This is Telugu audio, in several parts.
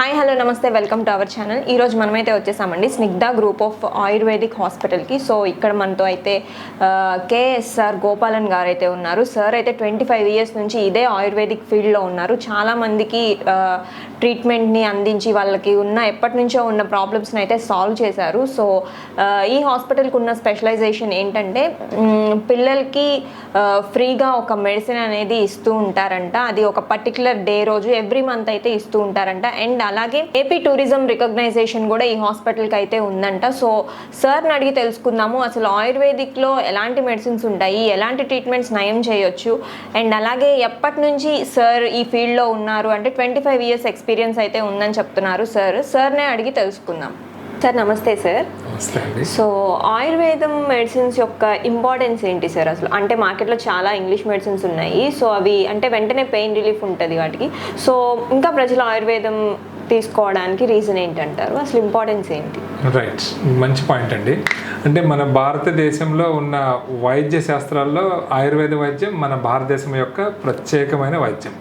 Hi hello namaste welcome to our channel ఈ రోజు మనమైతే వచ్చేసామండి స్నిగ్ధ గ్రూప్ ఆఫ్ ఆయుర్వేదిక్ హాస్పిటల్కి సో ఇక్కడ మనతో అయితే కేఎస్ఆర్ గోపాలన్ గారు అయితే ఉన్నారు. సార్ అయితే ట్వంటీ ఫైవ్ ఇయర్స్ నుంచి ఇదే ఆయుర్వేదిక్ ఫీల్డ్లో ఉన్నారు. చాలామందికి ట్రీట్మెంట్ని అందించి వాళ్ళకి ఉన్న ఎప్పటి నుంచో ఉన్న ప్రాబ్లమ్స్ని అయితే సాల్వ్ చేశారు. సో ఈ హాస్పిటల్కి ఉన్న స్పెషలైజేషన్ ఏంటంటే పిల్లలకి ఫ్రీగా ఒక మెడిసిన్ అనేది ఇస్తూ ఉంటారంట. అది ఒక పర్టికులర్ డే రోజు ఎవ్రీ మంత్ అయితే ఇస్తూ ఉంటారంట. అండ్ అలాగే ఏపీ టూరిజం రికగ్నైజేషన్ కూడా ఈ హాస్పిటల్కి అయితే ఉందంట. సో సార్ని అడిగి తెలుసుకుందాము. అసలు ఆయుర్వేదిక్లో ఎలాంటి మెడిసిన్స్ ఉంటాయి? ఎలాంటి ట్రీట్మెంట్స్ నయం చేయొచ్చు? అండ్ అలాగే ఎప్పటి నుంచి సార్ ఈ ఫీల్డ్లో ఉన్నారు? అంటే ట్వంటీ ఫైవ్ ఇయర్స్ ఎక్స్పీరియన్స్ అయితే ఉందని చెప్తున్నారు సార్ సార్నే అడిగి తెలుసుకుందాం. సార్ నమస్తే సార్ సో ఆయుర్వేదం మెడిసిన్స్ యొక్క ఇంపార్టెన్స్ ఏంటి సార్ అసలు? అంటే మార్కెట్లో చాలా ఇంగ్లీష్ మెడిసిన్స్ ఉన్నాయి. సో అవి అంటే వెంటనే పెయిన్ రిలీఫ్ ఉంటుంది వాటికి. సో ఇంకా ప్రజలు ఆయుర్వేదం తీసుకోవడానికి రీజన్ ఏంటంటారు? అసలు ఇంపార్టెన్స్ ఏంటి? రైట్ మంచి పాయింట్ అండి. అంటే మన భారతదేశంలో ఉన్న వైద్య శాస్త్రాల్లో ఆయుర్వేద వైద్యం మన భారతదేశం యొక్క ప్రత్యేకమైన వైద్యం.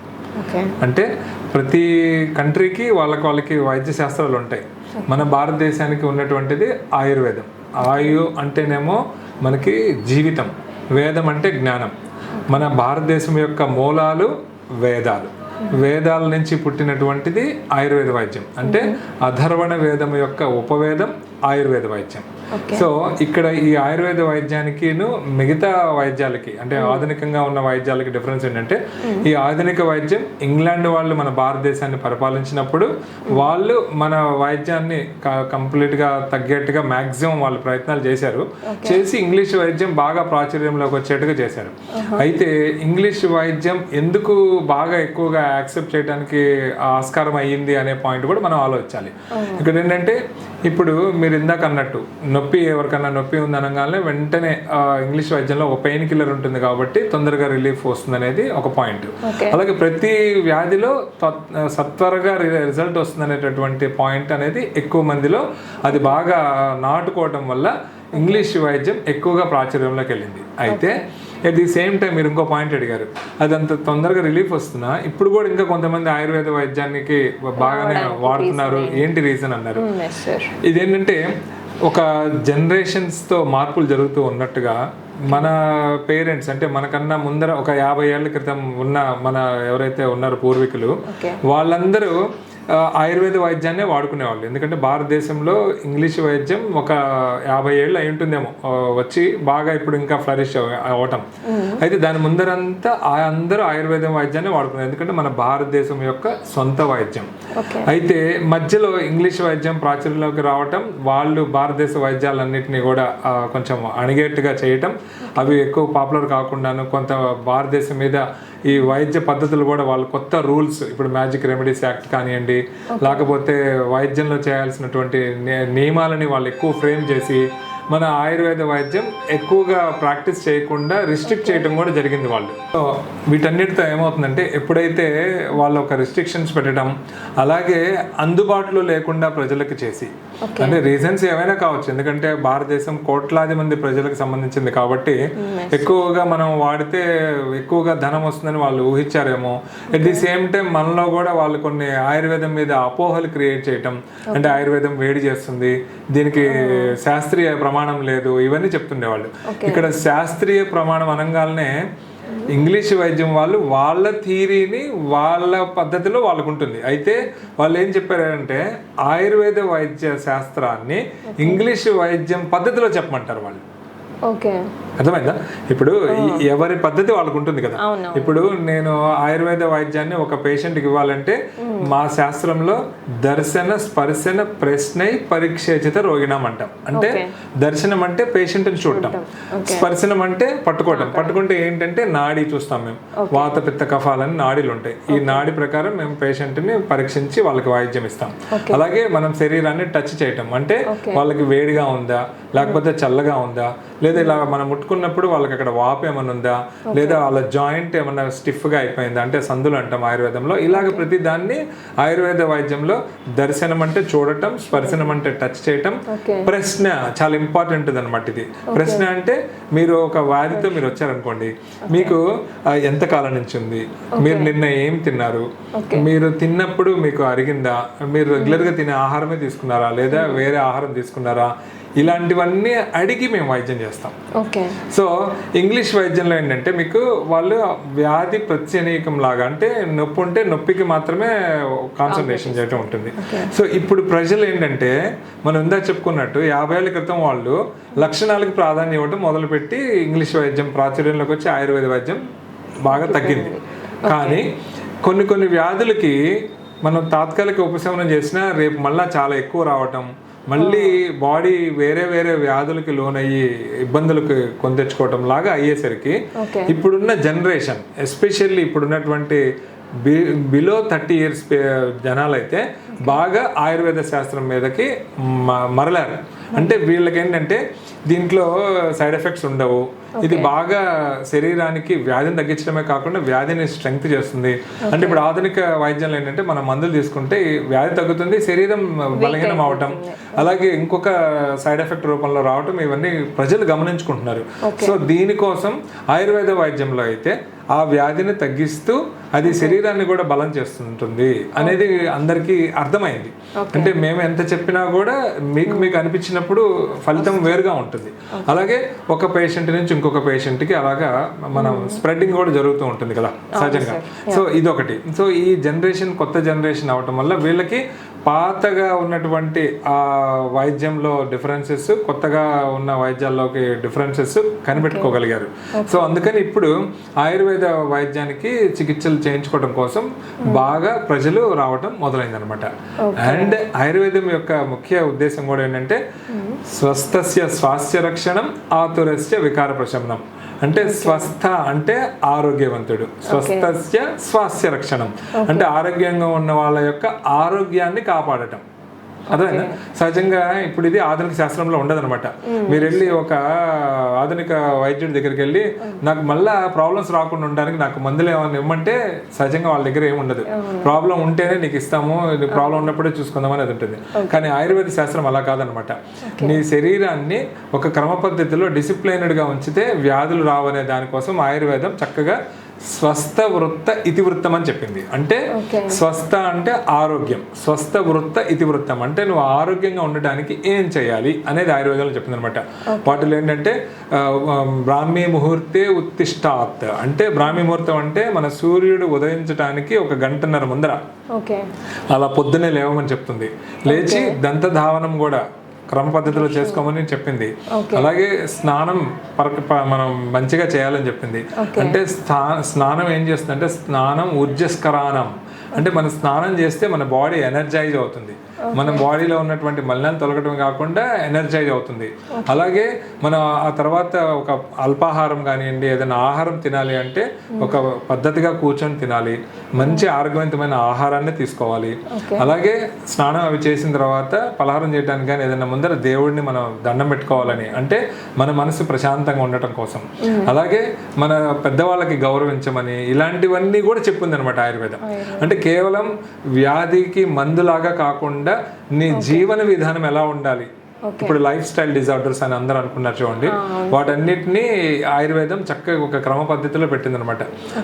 అంటే ప్రతి కంట్రీకి వాళ్ళకి వాళ్ళకి వైద్య శాస్త్రాలు ఉంటాయి. మన భారతదేశానికి ఉన్నటువంటిది ఆయుర్వేదం. ఆయు అంటేనేమో మనకి జీవితం వేదం అంటే జ్ఞానం. మన భారతదేశం యొక్క మూలాలు వేదాలు. వేదాల నుంచి పుట్టినటువంటిది ఆయుర్వేద వైద్యం. అంటే అధర్వణ వేదం యొక్క ఉపవేదం ఆయుర్వేద వైద్యం. సో ఇక్కడ ఈ ఆయుర్వేద వైద్యానికిను మిగతా వైద్యాలకి అంటే ఆధునికంగా ఉన్న వైద్యాలకి డిఫరెన్స్ ఏంటంటే ఈ ఆధునిక వైద్యం ఇంగ్లాండ్ వాళ్ళు మన భారతదేశాన్ని పరిపాలించినప్పుడు వాళ్ళు మన వైద్యాన్ని కంప్లీట్గా తగ్గట్టుగా మాక్సిమం వాళ్ళు ప్రయత్నాలు చేశారు. చేసి ఇంగ్లీష్ వైద్యం బాగా ప్రాచుర్యంలోకి వచ్చేట్టుగా చేశారు. అయితే ఇంగ్లీష్ వైద్యం ఎందుకు బాగా ఎక్కువగా యాక్సెప్ట్ చేయడానికి ఆస్కారం అయ్యింది అనే పాయింట్ కూడా మనం ఆలోచించాలి. ఇక్కడ ఏంటంటే ఇప్పుడు మీరు ఇందాక అన్నట్టు నొప్పి ఎవరికన్నా నొప్పి ఉంది అనగానే వెంటనే ఇంగ్లీష్ వైద్యంలో ఒక పెయిన్ కిల్లర్ ఉంటుంది కాబట్టి తొందరగా రిలీఫ్ వస్తుంది అనేది ఒక పాయింట్. అలాగే ప్రతి వ్యాధిలో త్వ- సత్వరగా రిజల్ట్ వస్తుంది అనేటటువంటి పాయింట్ అనేది ఎక్కువ మందిలో అది బాగా నాటుకోవటం వల్ల ఇంగ్లీష్ వైద్యం ఎక్కువగా ప్రాచుర్యంలోకి వెళ్ళింది. అయితే ఎట్ ది సేమ్ టైం మీరు ఇంకో పాయింట్ అడిగారు. అది అంత తొందరగా రిలీఫ్ వస్తున్నా ఇప్పుడు కూడా ఇంకా కొంతమంది ఆయుర్వేద వైద్యానికి బాగానే వాడుతున్నారు. ఏంటి రీజన్ అన్నారు? సార్ ఇదేంటంటే ఒక జనరేషన్స్తో మార్పులు జరుగుతూ ఉన్నట్టుగా మన పేరెంట్స్ అంటే మనకన్నా ముందర ఒక యాభై ఏళ్ళ క్రితం ఉన్న మన ఎవరైతే ఉన్నారో పూర్వీకులు వాళ్ళందరూ ఆయుర్వేద వైద్యాన్నే వాడుకునేవాళ్ళు. ఎందుకంటే భారతదేశంలో ఇంగ్లీష్ వైద్యం ఒక యాభై ఏళ్ళు అయి ఉంటుందేమో. వచ్చి బాగా ఇప్పుడు ఇంకా ఫ్లరిష్ అవటం. అయితే దాని ముందరంతా ఆ అందరూ ఆయుర్వేదం వైద్యాన్ని వాడుకున్నారు. ఎందుకంటే మన భారతదేశం యొక్క సొంత వైద్యం. అయితే మధ్యలో ఇంగ్లీష్ వైద్యం ప్రాచుర్యంలోకి రావటం వాళ్ళు భారతదేశ వైద్యాలన్నింటినీ కూడా కొంచెం అణిగేట్టుగా చేయటం అవి ఎక్కువ పాపులర్ కాకుండాను కొంత భారతదేశం మీద ఈ వైద్య పద్ధతులు కూడా వాళ్ళు కొత్త రూల్స్ ఇప్పుడు మ్యాజిక్ రెమెడీస్ యాక్ట్ కానివ్వండి లేకపోతే వైద్యంలో చేయాల్సినటువంటి నియమాలని వాళ్ళు ఎక్కువ ఫ్రేమ్ చేసి మన ఆయుర్వేద వైద్యం ఎక్కువగా ప్రాక్టీస్ చేయకుండా రిస్ట్రిక్ట్ చేయడం కూడా జరిగింది వాళ్ళు. వీటన్నిటితో ఏమవుతుందంటే ఎప్పుడైతే వాళ్ళు ఒక రిస్ట్రిక్షన్స్ పెట్టడం అలాగే అందుబాటులో లేకుండా ప్రజలకు చేసి అంటే రీజన్స్ ఏమైనా కావచ్చు. ఎందుకంటే భారతదేశం కోట్లాది మంది ప్రజలకు సంబంధించింది కాబట్టి ఎక్కువగా మనం వాడితే ఎక్కువగా ధనం వస్తుందని వాళ్ళు ఊహించారేమో. ఎట్ ది సేమ్ టైం మనలో కూడా వాళ్ళు కొన్ని ఆయుర్వేదం మీద అపోహలు క్రియేట్ చేయటం. అంటే ఆయుర్వేదం వేడి చేస్తుంది. దీనికి శాస్త్రీయ ప్రమాణం లేదు. ఇవన్నీ చెప్తుండేవాళ్ళు. ఇక్కడ శాస్త్రీయ ప్రమాణం అనగానే ఇంగ్లీష్ వైద్యం వాళ్ళు వాళ్ళ థీరీని వాళ్ళ పద్ధతిలో వాళ్ళకు ఉంటుంది అయితే వాళ్ళు ఏం చెప్పారంటే ఆయుర్వేద వైద్య శాస్త్రాన్ని ఇంగ్లీష్ వైద్యం పద్ధతిలో చెప్పమంటారు వాళ్ళు. అర్థమైందా? ఇప్పుడు ఎవరి పద్ధతి వాళ్ళకు ఉంటుంది కదా. ఇప్పుడు నేను ఆయుర్వేద వైద్యాన్ని ఒక పేషెంట్కి ఇవ్వాలంటే మా శాస్త్రంలో దర్శన స్పర్శన ప్రశ్నై పరీక్షేచిత రోగిణం అంటాం. అంటే దర్శనం అంటే పేషెంట్ని చూడటం. స్పర్శనం అంటే పట్టుకోవటం. పట్టుకుంటే ఏంటంటే నాడి చూస్తాం మేము. వాత పిత్త కఫాలని నాడీలు ఉంటాయి. ఈ నాడి ప్రకారం మేము పేషెంట్ని పరీక్షించి వాళ్ళకి వైద్యం ఇస్తాం. అలాగే మనం శరీరాన్ని టచ్ చేయటం. అంటే వాళ్ళకి వేడిగా ఉందా? లేకపోతే చల్లగా ఉందా? లేదా లేదా ఇలా మనం ముట్టుకున్నప్పుడు వాళ్ళకి అక్కడ వాపు ఏమైనా ఉందా? లేదా వాళ్ళ జాయింట్ ఏమన్నా స్టిఫ్గా అయిపోయిందా? అంటే సందులు అంటాం ఆయుర్వేదంలో. ఇలాగ ప్రతి దాన్ని ఆయుర్వేద వైద్యంలో దర్శనం అంటే చూడటం స్పర్శనం అంటే టచ్ చేయటం. ప్రశ్న చాలా ఇంపార్టెంట్ అనమాట ఇది. ప్రశ్న అంటే మీరు ఒక వ్యాధితో మీరు వచ్చారనుకోండి. మీకు ఎంత కాలం నుంచి ఉంది? మీరు నిన్న ఏం తిన్నారు? మీరు తిన్నప్పుడు మీకు అరిగిందా? మీరు రెగ్యులర్గా తినే ఆహారమే తీసుకున్నారా? లేదా వేరే ఆహారం తీసుకున్నారా? ఇలాంటివన్నీ అడిగి మేము వైద్యం చేస్తాం. ఓకే. సో ఇంగ్లీష్ వైద్యంలో ఏంటంటే మీకు వాళ్ళు వ్యాధి ప్రత్యేకం లాగా అంటే నొప్పి ఉంటే నొప్పికి మాత్రమే కాన్సన్ట్రేషన్ చేయటం ఉంటుంది. సో ఇప్పుడు ప్రజలు ఏంటంటే మనం ఇందా చెప్పుకున్నట్టు యాభై ఏళ్ళ క్రితం వాళ్ళు లక్షణాలకు ప్రాధాన్యం ఇవ్వటం మొదలుపెట్టి ఇంగ్లీష్ వైద్యం ప్రాచుర్యంలోకి వచ్చి ఆయుర్వేద వైద్యం బాగా తగ్గింది. కానీ కొన్ని కొన్ని వ్యాధులకి మనం తాత్కాలిక ఉపశమనం చేసినా రేపు మళ్ళా చాలా ఎక్కువ రావటం మళ్ళీ బాడీ వేరే వేరే వ్యాధులకి లోనయ్యి ఇబ్బందులకు కొందెచ్చుకోవటం లాగా అయ్యేసరికి ఇప్పుడున్న జనరేషన్ ఎస్పెషల్లీ ఇప్పుడున్నటువంటి బి బిలో థర్టీ ఇయర్స్ జనాలైతే బాగా ఆయుర్వేద శాస్త్రం మీదకి మరలారు. అంటే వీళ్ళకి ఏంటంటే దీంట్లో సైడ్ ఎఫెక్ట్స్ ఉండవు. ఇది బాగా శరీరానికి వ్యాధిని తగ్గించడమే కాకుండా వ్యాధిని స్ట్రెంగ్త్ చేస్తుంది. అంటే ఇప్పుడు ఆధునిక వైద్యంలో ఏంటంటే మనం మందులు తీసుకుంటే ఈ వ్యాధి తగ్గుతుంది శరీరం బలహీనం అవటం అలాగే ఇంకొక సైడ్ ఎఫెక్ట్ రూపంలో రావటం ఇవన్నీ ప్రజలు గమనించుకుంటున్నారు. సో దీనికోసం ఆయుర్వేద వైద్యంలో అయితే ఆ వ్యాధిని తగ్గిస్తూ అది శరీరాన్ని కూడా బలం చేస్తుంటుంది అనేది అందరికీ అర్థమైంది. అంటే మేము ఎంత చెప్పినా కూడా మీకు మీకు అనిపించినప్పుడు ఫలితం వేరుగా ఉంటుంది. అలాగే ఒక పేషెంట్ నుంచి ఇంకొక పేషెంట్కి అలాగా మనం స్ప్రెడ్డింగ్ కూడా జరుగుతూ ఉంటుంది కదా సహజంగా. సో ఇదొకటి. సో ఈ జనరేషన్ కొత్త జనరేషన్ అవటం వల్ల వీళ్ళకి పాతగా ఉన్నటువంటి ఆ వైద్యంలో డిఫరెన్సెస్ కొత్తగా ఉన్న వైద్యాల్లోకి డిఫరెన్సెస్ కనిపెట్టుకోగలిగారు. సో అందుకని ఇప్పుడు ఆయుర్వేద వైద్యానికి చికిత్సలు చేయించుకోవడం కోసం బాగా ప్రజలు రావటం మొదలైందనమాట అండ్ ఆయుర్వేదం యొక్క ముఖ్య ఉద్దేశం కూడా ఏంటంటే స్వస్థస్య స్వాస్థ్య రక్షణం ఆతురస్య వికార ప్రశమనం అంటే స్వస్థ అంటే ఆరోగ్యవంతుడు. స్వస్థస్య స్వాస్థ్య రక్షణం అంటే ఆరోగ్యంగా ఉన్న వాళ్ళ యొక్క ఆరోగ్యాన్ని కాపాడటం. అర్థమైందా? సహజంగా ఇప్పుడు ఇది ఆధునిక శాస్త్రంలో ఉండదన్నమాట. మీరు వెళ్ళి ఒక ఆధునిక వైద్యుడి దగ్గరికి వెళ్ళి నాకు మళ్ళా ప్రాబ్లమ్స్ రాకుండా ఉండడానికి నాకు మందులు ఏమైనా ఇవ్వమంటే సహజంగా వాళ్ళ దగ్గర ఏమి ఉండదు. ప్రాబ్లం ఉంటేనే నీకు ఇస్తాము ప్రాబ్లం ఉన్నప్పుడే చూసుకుందాం అనేది ఉంటుంది. కానీ ఆయుర్వేద శాస్త్రం అలా కాదనమాట నీ శరీరాన్ని ఒక క్రమ పద్ధతిలో డిసిప్లైన్డ్గా ఉంచితే వ్యాధులు రావనే దానికోసం ఆయుర్వేదం చక్కగా స్వస్థ వృత్త ఇతివృత్తం అని చెప్పింది. అంటే స్వస్థ అంటే ఆరోగ్యం. స్వస్థ వృత్త ఇతివృత్తం అంటే నువ్వు ఆరోగ్యంగా ఉండడానికి ఏం చేయాలి అనేది ఆయుర్వేదంలో చెప్పింది అనమాట వాటిలో ఏంటంటే బ్రాహ్మీ ముహూర్తే ఉత్తిష్టాత్. అంటే బ్రాహ్మీ ముహూర్తం అంటే మన సూర్యుడు ఉదయించడానికి ఒక గంటన్నర ముందర అలా పొద్దునే లేవమని చెప్తుంది. లేచి దంతధావనం కూడా క్రమ పద్ధతిలో చేసుకోమని చెప్పింది. అలాగే స్నానం మనం మంచిగా చేయాలని చెప్పింది. అంటే స్నానం ఏం చేస్తుంది అంటే స్నానం ఊర్జస్కరానం. అంటే మన స్నానం చేస్తే మన బాడీ ఎనర్జైజ్ అవుతుంది. మన బాడీలో ఉన్నటువంటి మలినాలు తొలగడం కాకుండా ఎనర్జైజ్ అవుతుంది. అలాగే మనం ఆ తర్వాత ఒక అల్పాహారం కానివ్వండి ఏదైనా ఆహారం తినాలి అంటే ఒక పద్ధతిగా కూర్చొని తినాలి. మంచి ఆరోగ్యవంతమైన ఆహారాన్ని తీసుకోవాలి. అలాగే స్నానం అవి చేసిన తర్వాత పలహారం చేయడానికి కానీ ఏదైనా ముందర దేవుడిని మనం దండం పెట్టుకోవాలని. అంటే మన మనసు ప్రశాంతంగా ఉండటం కోసం. అలాగే మన పెద్దవాళ్ళకి గౌరవించమని ఇలాంటివన్నీ కూడా చెప్పింది అనమాట ఆయుర్వేదం. అంటే కేవలం వ్యాధికి మందులాగా కాకుండా నీ జీవన విధానం ఎలా ఉండాలి? ఇప్పుడు లైఫ్ స్టైల్ డిజార్డర్స్ అని అందరూ అనుకున్నారు చూడండి. వాటన్నిటిని ఆయుర్వేదం చక్కగా ఒక క్రమ పద్ధతిలో పెట్టింది అనమాట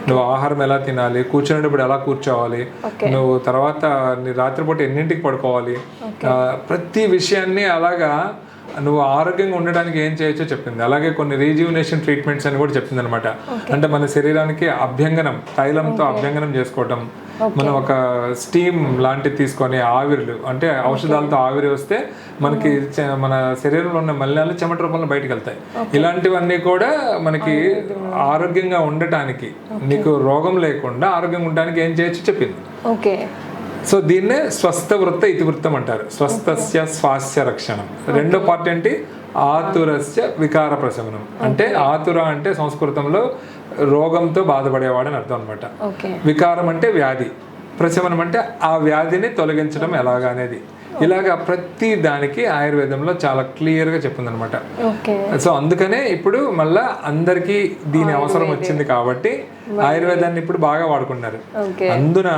నువ్వు ఆహారం ఎలా తినాలి? కూర్చునేటప్పుడు ఎలా కూర్చోవాలి? నువ్వు తర్వాత నీ రాత్రిపూట ఎన్నింటికి పడుకోవాలి? ప్రతి విషయాన్ని అలాగా నువ్వు ఆరోగ్యంగా ఉండడానికి ఏం చేయొచ్చో చెప్పింది. అలాగే కొన్ని రీజ్యూనేషన్ ట్రీట్మెంట్స్ అని కూడా చెప్పింది అనమాట అంటే మన శరీరానికి అభ్యంగనం తైలంతో అభ్యంగనం చేసుకోవటం మనం ఒక స్టీమ్ లాంటిది తీసుకొని ఆవిరులు అంటే ఔషధాలతో ఆవిరి వస్తే మనకి చె- మన శరీరంలో ఉన్న మలినాలు చెమట రూపంలో బయటకు వెళ్తాయి. ఇలాంటివన్నీ కూడా మనకి ఆరోగ్యంగా ఉండటానికి నీకు రోగం లేకుండా ఆరోగ్యంగా ఉండడానికి ఏం చేయొచ్చు చెప్పింది. ఓకే సో దీన్నే స్వస్థ వృత్త ఇతివృత్తం అంటారు. స్వస్థస్య స్వాస్థ్య రక్షణం. రెండో పార్ట్ ఏంటి? ఆతురస్య వికార ప్రశమనం. అంటే ఆతుర అంటే సంస్కృతంలో రోగంతో బాధపడేవాడని అర్థం అనమాట వికారం అంటే వ్యాధి. ప్రశమనం అంటే ఆ వ్యాధిని తొలగించడం ఎలాగా అనేది. ఇలాగా ప్రతి దానికి ఆయుర్వేదంలో చాలా క్లియర్గా చెప్పిందనమాట ఓకే. సో అందుకనే ఇప్పుడు మళ్ళా అందరికీ దీని అవసరం వచ్చింది కాబట్టి ఆయుర్వేదాన్ని ఇప్పుడు బాగా వాడుకుంటున్నారు. అందున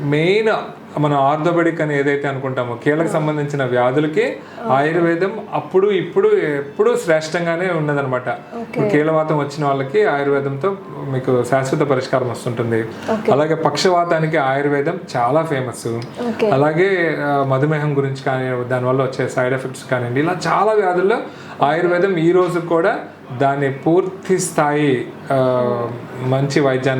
మెయిన్ మనం ఆర్థోపెడిక్ అని ఏదైతే అనుకుంటామో కీళ్ళకు సంబంధించిన వ్యాధులకి ఆయుర్వేదం అప్పుడు ఇప్పుడు ఎప్పుడు శ్రేష్టంగానే ఉన్నదనమాట కీళ్ళవాతం వచ్చిన వాళ్ళకి ఆయుర్వేదంతో మీకు శాశ్వత పరిష్కారం వస్తుంటుంది. అలాగే పక్షవాతానికి ఆయుర్వేదం చాలా ఫేమస్. అలాగే మధుమేహం గురించి కానీ దానివల్ల వచ్చే సైడ్ ఎఫెక్ట్స్ కానివ్వండి ఇలా చాలా వ్యాధుల్లో ఆయుర్వేదం ఈ రోజు కూడా దాని పూర్తి స్థాయి మంచి వైద్యాన్ని